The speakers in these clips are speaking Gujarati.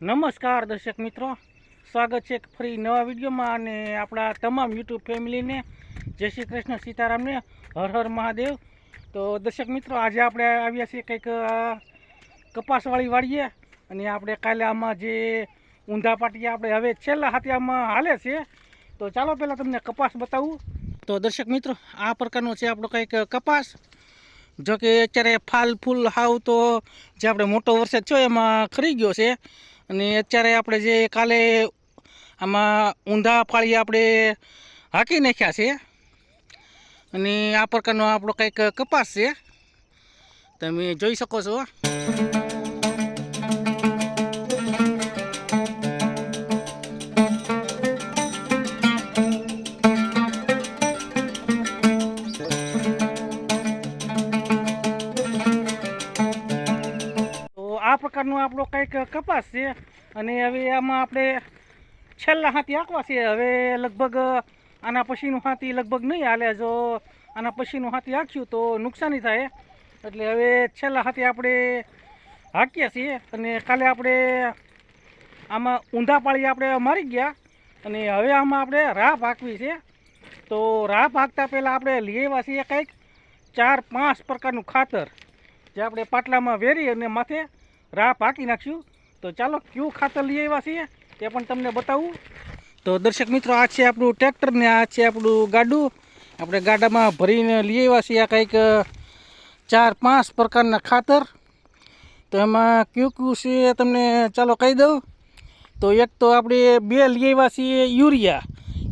નમસ્કાર દર્શક મિત્રો. સ્વાગત છે એક ફરી નવા વિડીયોમાં અને આપણા તમામ યુટ્યુબ ફેમિલીને. જય શ્રી કૃષ્ણ સીતારામને. હર હર મહાદેવ. તો દર્શક મિત્રો, આજે આપણે આવ્યા છીએ કંઈક કપાસવાળી વાળીએ અને આપણે કાલે આમાં જે ઊંધા પાટીયા આપણે હવે છેલ્લા હાથે આમાં હાલે છે. તો ચાલો પહેલાં તમને કપાસ બતાવું. તો દર્શક મિત્રો, આ પ્રકારનો છે આપણો કંઈક કપાસ. જો કે અત્યારે ફાલ ફૂલ હાવ તો જે આપણે મોટો વરસાદ થયો એમાં ખરી ગયો છે. અને અત્યારે આપણે જે કાલે આમાં ઊંધા ફાળી આપણે હાંકી નાખ્યા છે. અને આ પ્રકારનો આપણો કંઈક કપાસ છે. તમે જોઈ શકો છો. પ્રકારનો આપણો કંઈક કપાસ છે. અને હવે આમાં આપણે છેલ્લા હાથી આંકવા છે. હવે લગભગ આના પછીનું હાથી લગભગ નહીં હાલે. જો આના પછીનું હાથી આંક્યું તો નુકસાની થાય. એટલે હવે છેલ્લા હાથી આપણે હાંકીએ છીએ. અને કાલે આપણે આમાં ઊંધા પાળી આપણે મારી ગયા. અને હવે આમાં આપણે રાહ હાંકવી છે. તો રાહ હાંકતા પહેલાં આપણે આવ્યા છીએ કંઈક ચાર પાંચ પ્રકારનું ખાતર. જે આપણે પાટલામાં વેરી અને માથે રાહ પાકી નાખ્યું તો ચાલો, કયું ખાતર લઈ આવ્યા છીએ, તે પણ તમને બતાવું. તો દર્શક મિત્રો, આ છે આપણું ટ્રેક્ટર ને આ છે આપણું ગાડું. આપણે ગાડામાં ભરીને લઈ આવ્યા છીએ આ કંઈક ચાર પાંચ પ્રકારના ખાતર. તો એમાં કયું કયું છે તમને ચાલો કહી દઉં. તો એક તો આપણે બે લઈ આવ્યા છીએ યુરિયા.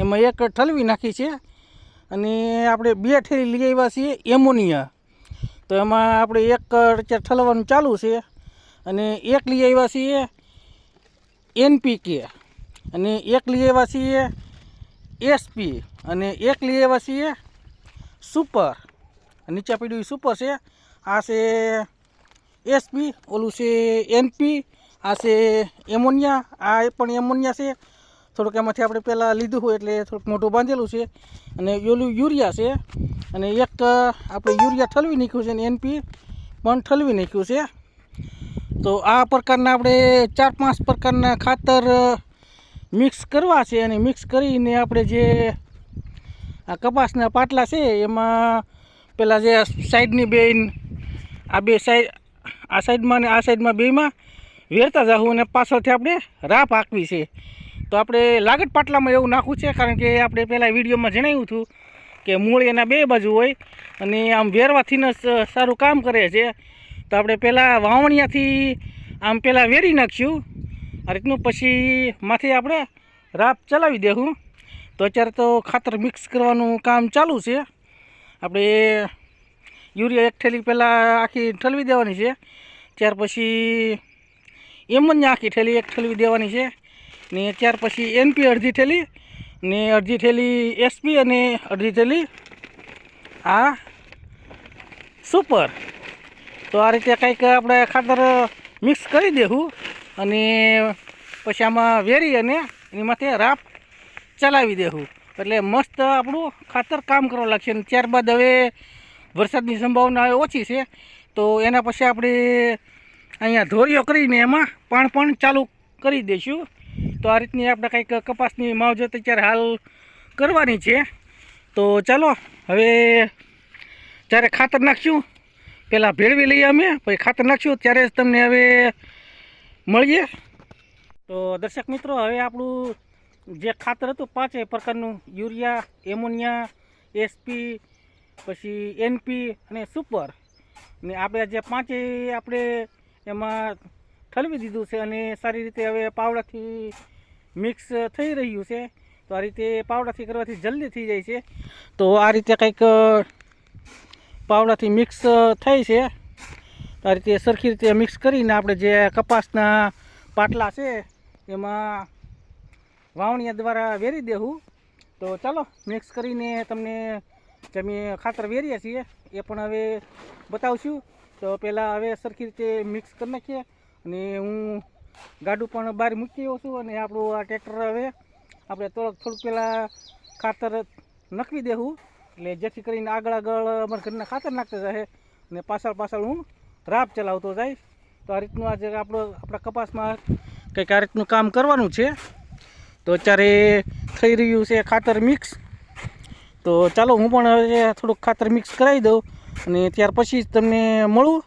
એમાં એક ઠલવી નાખી છે. અને આપણે બે ઠેરી લઈ આવ્યા છીએ એમોનિયા. તો એમાં આપણે એક ઠલવાનું ચાલુ છે. અને એક લઈ આવ્યા છીએ એનપીકે અને એક લઈ આવ્યા છીએ એસપી અને એક લઈ આવ્યા છીએ સુપર નીચે પીડ્યું સુપર છે આ છે એસપી ઓલું છે એનપી આ છે એમોનિયા આ પણ એમોનિયા છે. થોડુંક એમાંથી આપણે પહેલાં લીધું હોય એટલે થોડુંક મોટું બાંધેલું છે. અને ઓલું યુરિયા છે. અને એક, આપણે યુરિયા ઠલવી નાખ્યું છે અને એનપી પણ ઠલવી નાખ્યું છે. તો આ પ્રકારના આપણે ચાર પાંચ પ્રકારના ખાતર મિક્સ કરવા છે અને મિક્સ કરીને આપણે જે આ કપાસના પાટલા છે, એમાં પેલા જે સાઈડની બેન, આ બે સાઈડ આ સાઈડમાં ને આ સાઈડમાં બેમાં વેરતા જાવું અને પાછળથી આપણે રાહ પાકવી છે. તો આપણે લાગટ પાટલામાં એવું નાખવું છે, કારણ કે આપણે પહેલાં વિડીયોમાં જણાવ્યું હતું કે મૂળ એના બે બાજુ હોય અને આમ વેરવાથી સારું કામ કરે છે. તો આપણે પહેલાં વાવણિયાથી આમ પહેલાં વેરી નાખશું. આ રીતનું પછી માથે આપણે રાપ ચલાવી દેવું તો અત્યારે તો ખાતર મિક્સ કરવાનું કામ ચાલુ છે. આપણે યુરિયા એક થેલી પહેલાં આખી ઠલવી દેવાની છે. ત્યાર પછી એમની આખી થેલી એક ઠલવી દેવાની છે. ને ત્યાર પછી એનપી અડધી થેલી ને અડધી થેલી એસપી અને અડધી થેલી આ સુપર. તો આ રીતે કંઈક આપણે ખાતર મિક્સ કરી દેવું અને પછી આમાં વેરી અને એની માથે રાપ ચલાવી દેવું એટલે મસ્ત આપણું ખાતર કામ કરવા લાગશે અને ત્યારબાદ હવે વરસાદની સંભાવના હવે ઓછી છે. તો એના પછી આપણે અહીંયા ધોરીઓ કરીને એમાં પાણ પણ ચાલુ કરી દઈશું તો આ રીતની આપણે કંઈક કપાસની માવજત અત્યારે હાલ કરવાની છે. તો ચાલો, હવે જ્યારે ખાતર નાખશું પહેલાં ભેળવી લઈએ અમે, પછી ખાતર નાખ્યું ત્યારે જ તમને હવે મળીએ. તો દર્શક મિત્રો, હવે આપણું જે ખાતર હતું પાંચેય પ્રકારનું, યુરિયા, એમોનિયા, એસપી, પછી એનપી અને સુપર. ને આપણે જે પાંચેય આપણે એમાં ઠલવી દીધું છે અને સારી રીતે હવે પાવડાથી મિક્સ થઈ રહ્યું છે. તો આ રીતે પાવડાથી કરવાથી જલ્દી થઈ જાય છે. તો આ રીતે કંઈક પાવડાથી મિક્સ થાય છે. આ રીતે સરખી રીતે મિક્સ કરીને આપણે જે કપાસના પાટલા છે, એમાં વાવણીયા દ્વારા વેરી દેવું તો ચાલો મિક્સ કરીને તમને જે અમે ખાતર વેરીએ છીએ, એ પણ હવે બતાવશું. તો પહેલાં હવે સરખી રીતે મિક્સ કરી નાખીએ અને હું ગાડું પણ બહાર મૂકી આવ્યો છું અને આપણું આ ટ્રેક્ટર હવે આપણે થોડુંક થોડુંક પહેલાં ખાતર નખવી દેવું એટલે જેથી કરીને આગળ આગળ અમારા ઘરના ખાતર નાખતા જાય અને પાછળ પાછળ હું રાબ ચલાવતો જાય. તો આ રીતનું આજે આપણો આપણા કપાસમાં કંઈક આ રીતનું કામ કરવાનું છે. તો અત્યારે થઈ રહ્યું છે ખાતર મિક્સ. તો ચાલો હું પણ હવે થોડુંક ખાતર મિક્સ કરાવી દઉં અને ત્યાર પછી જ તમને મળું.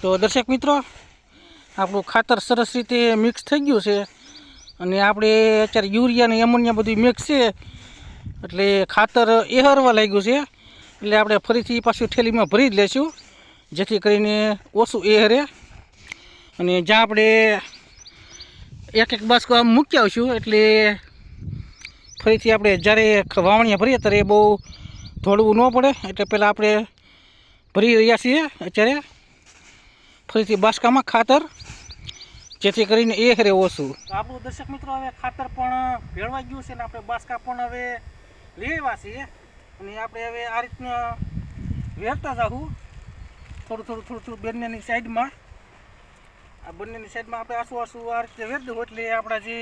તો દર્શક મિત્રો, આપણું ખાતર સરસ રીતે મિક્સ થઈ ગયું છે અને આપણે અત્યારે યુરિયા અને એમોનિયા બધું મિક્સ છે. એટલે ખાતર એ હરવા લાગ્યું છે. એટલે આપણે ફરીથી પાછું થેલીમાં ભરી જ લેશું. જેથી કરીને ઓછું એ હરે. અને જ્યાં આપણે એક એક બાસ્કો આમ મૂકી આવશું એટલે ફરીથી આપણે જ્યારે વાવણીયા ભરીએ ત્યારે બહુ ધોળવું ન પડે. એટલે પહેલાં આપણે ભરી રહ્યા છીએ અત્યારે. ફરીથી બાસ્કામાં ખાતર, જેથી કરીને એ હરે ઓછું. આપણું દર્શક મિત્રો, હવે ખાતર પણ ભેળવાઈ ગયું છે ને આપણે બાસ્કા પણ હવે લેવા છીએ અને આપણે હવે આ રીતના વેરતા જાવું થોડું થોડું થોડું થોડું બંનેની સાઈડમાં. આ બંનેની સાઈડમાં આપણે આસુ આસુ આ રીતે વેર દઉં એટલે આપણા જે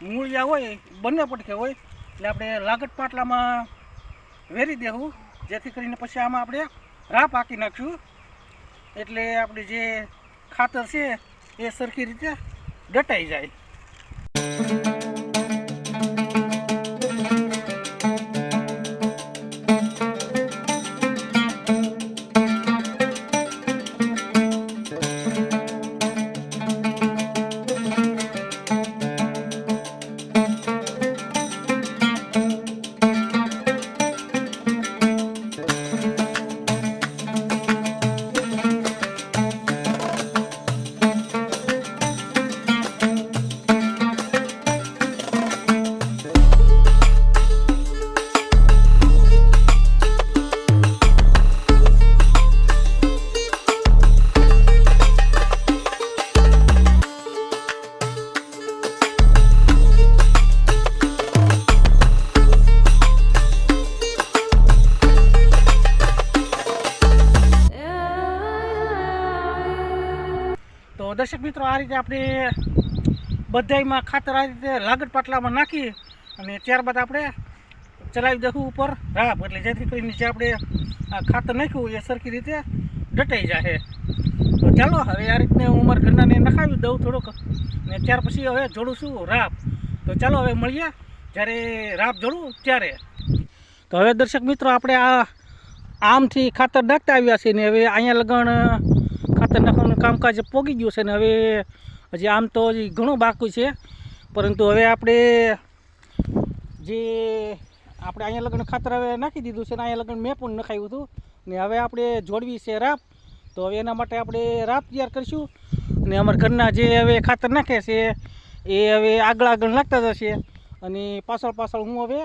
મૂળિયા હોય, બંને પડખે હોય, એટલે આપણે લાગટ પાટલામાં વેરી દેવું જેથી કરીને પછી આમાં આપણે રાહ પાકી નાખશું. એટલે આપણે જે ખાતર છે, એ સરખી રીતે દટાઈ જાય. તો દર્શક મિત્રો, આ રીતે આપણે બધાયમાં ખાતર આ રીતે લાગડ પાટલામાં નાખી અને ત્યારબાદ આપણે ચલાવી દઉં ઉપર રાપ એટલે જેથી કરીને જે આપણે ખાતર નાખ્યું એ સરખી રીતે ડટાઈ જાય તો ચાલો, હવે આ રીતને હું મારા ઘરનાને નખાવી દઉં થોડુંક ને ત્યાર પછી હવે જોડું છું રાપ તો ચાલો, હવે મળીએ. જ્યારે રાપ જોડું ત્યારે. તો હવે દર્શક મિત્રો, આપણે આ આમથી ખાતર નાખતા આવ્યા છીએ ને હવે અહીંયા લગણ ખાતર નાખવાનું કામકાજ પોગી ગયું છે ને હવે હજી આમ તો હજી ઘણું બાકી છે. પરંતુ હવે આપણે જે આપણે અહીંયા લગન ખાતર હવે નાખી દીધું છે ને અહીંયા લગન મેં પણ નખાવ્યું હતું. ને હવે આપણે જોડવી છે રાપ. તો હવે એના માટે આપણે રાપ તૈયાર કરીશું. અને અમારા ઘરના જે હવે ખાતર નાખે છે એ હવે આગળ આગળ નાખતા જશે. અને પાછળ પાછળ હું હવે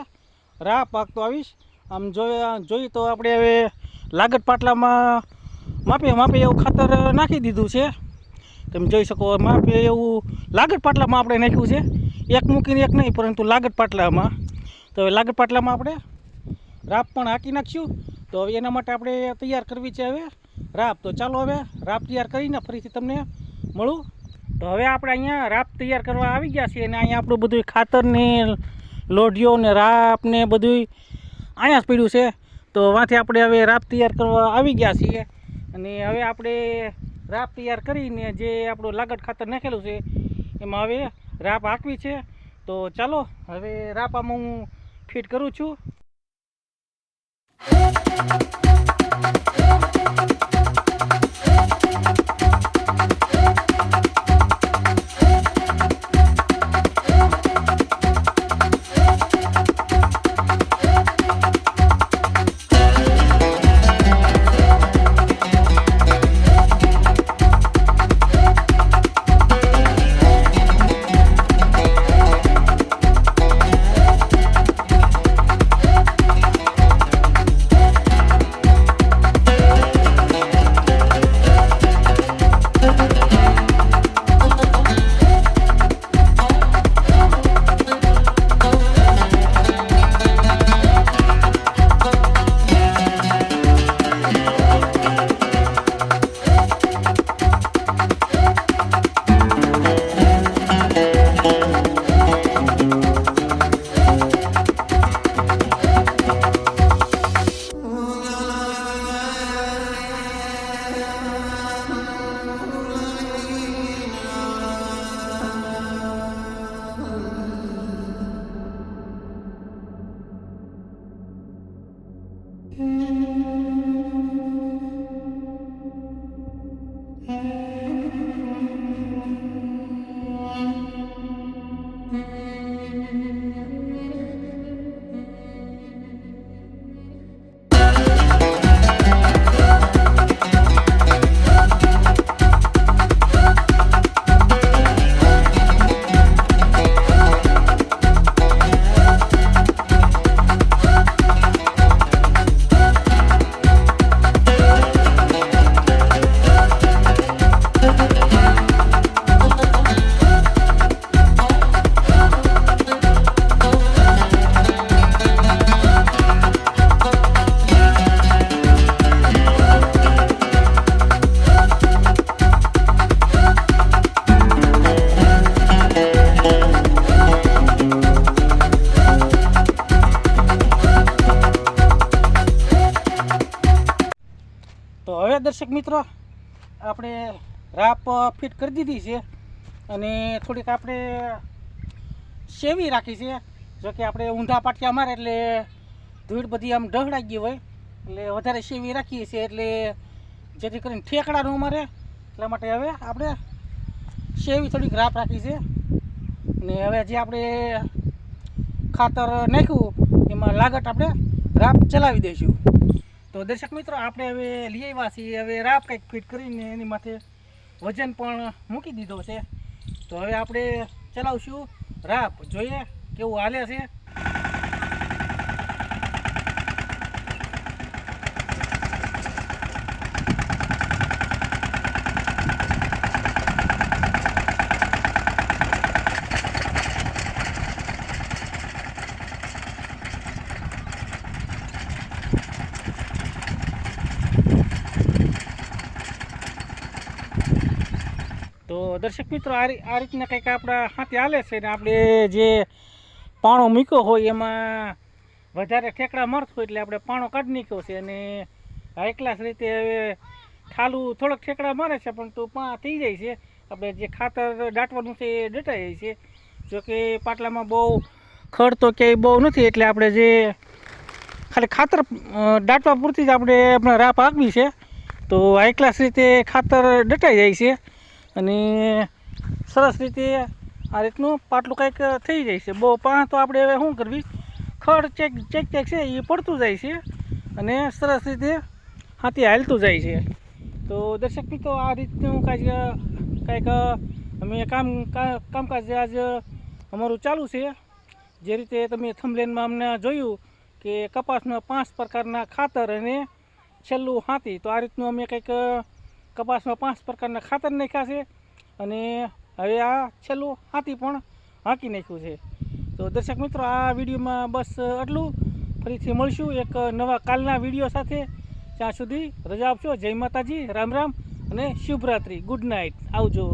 રાહ પાકતો આવીશ. આમ જોયા જોઈએ તો આપણે હવે લાગત પાટલામાં માપે માપે એવું ખાતર નાખી દીધું છે. તમે જોઈ શકો, માપે એવું લાગટ પાટલામાં આપણે નાખ્યું છે. એક મૂકીને એક નહીં, પરંતુ લાગટ પાટલામાં. તો હવે લાગટ પાટલામાં આપણે રાપ પણ હાંકી નાખશું તો હવે એના માટે આપણે તૈયાર કરવી છે હવે રાપ. તો ચાલો હવે રાપ તૈયાર કરીને ફરીથી તમને મળું. તો હવે આપણે અહીંયા રાપ તૈયાર કરવા આવી ગયા છીએ અને અહીંયા આપણું બધું ખાતરને, લોઢીઓ ને રાપ ને બધું અહીંયા જ પડ્યું છે. તો વાંથી આપણે હવે રાપ તૈયાર કરવા આવી ગયા છીએ. અને હવે આપણે રાપ તૈયાર કરીને જે આપણું લાગડ ખાતર નાખેલું છે, એમાં હવે રાપ હાંકવી છે. તો ચાલો, હવે રાપ આમાં હું ફિટ કરું છું. Mm-hmm. દર્શક મિત્રો, આપણે રાપ ફિટ કરી દીધી છે અને થોડીક આપણે સેવી રાખી છે. જો કે આપણે ઊંધા પાટિયા મારે એટલે ધૂળ બધી આમ ઢહડાઈ ગઈ હોય. એટલે વધારે સેવી રાખીએ છીએ એટલે જેથી કરીને ઠેકડા ન મારે. એટલા માટે હવે આપણે સેવી થોડીક રાપ રાખી છે. અને હવે જે આપણે ખાતર નાખ્યું, એમાં લાગટ આપણે રાપ ચલાવી દઈશું. તો દર્શક મિત્રો, આપણે હવે લઈ આવ્યા છીએ. હવે રાપ કંઈક ફિટ કરીને એની માથે વજન પણ મૂકી દીધો છે. તો હવે આપણે ચલાવશું. રાપ, જોઈએ કેવું હાલે છે. તો દર્શક મિત્રો, આ રીતના કંઈક આપણા હાથે હાલે છે ને આપણે જે પાણો મૂક્યો હોય એમાં વધારે ઠેકડા મળતો હોય એટલે આપણે પાણો કાઢી નીકળ્યો છે અને હાઈ રીતે હવે ખાલું થોડોક ઠેકડા મારે છે પણ તો પા થઈ જાય છે. આપણે જે ખાતર દાટવાનું છે એ દટાઈ જાય છે. જો કે પાટલામાં બહુ ખડ તો ક્યાંય બહુ નથી, એટલે આપણે જે ખાલી ખાતર દાટવા પૂરતી જ આપણે આપણે રાપ આગવી છે. તો હાઈ રીતે ખાતર દટાઈ જાય છે. અને સરસ રીતે આ રીતનું પાટલું કંઈક થઈ જાય છે. બહુ પાંચ તો આપણે હવે શું કરવી? ખડ ચેક ચેક ચેક છે, એ પડતું જાય છે અને સરસ રીતે હાથી હાલતું જાય છે. તો દર્શક મિત્રો, આ રીતનું કાંઈક કાંઈક, અમે કામ કામકાજ આજ અમારું ચાલુ છે. જે રીતે તમે થમલેનમાં અમને જોયું કે કપાસના પાંચ પ્રકારના ખાતર અને છેલ્લું હાથી. તો આ રીતનું અમે કંઈક કપાસમાં પાંચ પ્રકારના ખાતર નાખ્યા છે અને હવે આ છેલ્લું હાથી પણ હાંકી નાખ્યું છે. તો દર્શક મિત્રો, આ વિડીયોમાં બસ આટલું. ફરીથી મળશું એક નવા કાલના વીડિયો સાથે. ત્યાં સુધી રજા આપશો. જય માતાજી. રામ રામ અને શુભરાત્રી. Good night. આવજો.